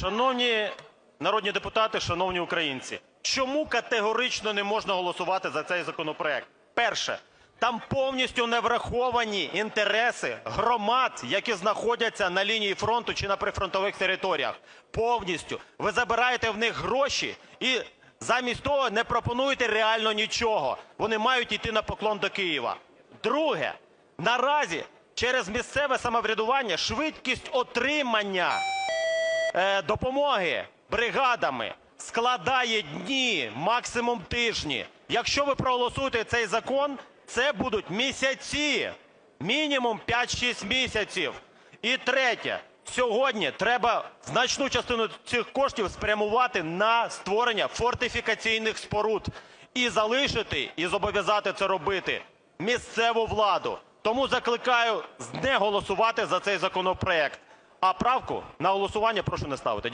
Шановні народні депутати, шановні українці, чому категорично не можна голосувати за цей законопроект? Перше. Там повністю не враховані інтереси громад, які знаходяться на лінії фронту чи на прифронтових територіях. Повністю. Ви забираєте в них гроші і замість того не пропонуєте реально нічого. Вони мають йти на поклон до Києва. Друге. Наразі через місцеве самоврядування швидкість отримання допомоги бригадами складає дні, максимум тижні. Якщо ви проголосуєте цей закон, це будуть місяці, мінімум 5-6 місяців. І третє. Сьогодні треба значну частину цих коштів спрямувати на створення фортифікаційних споруд і залишити, і зобов'язати це робити місцеву владу. Тому закликаю не голосувати за цей законопроект. А правку на голосування прошу не ставити.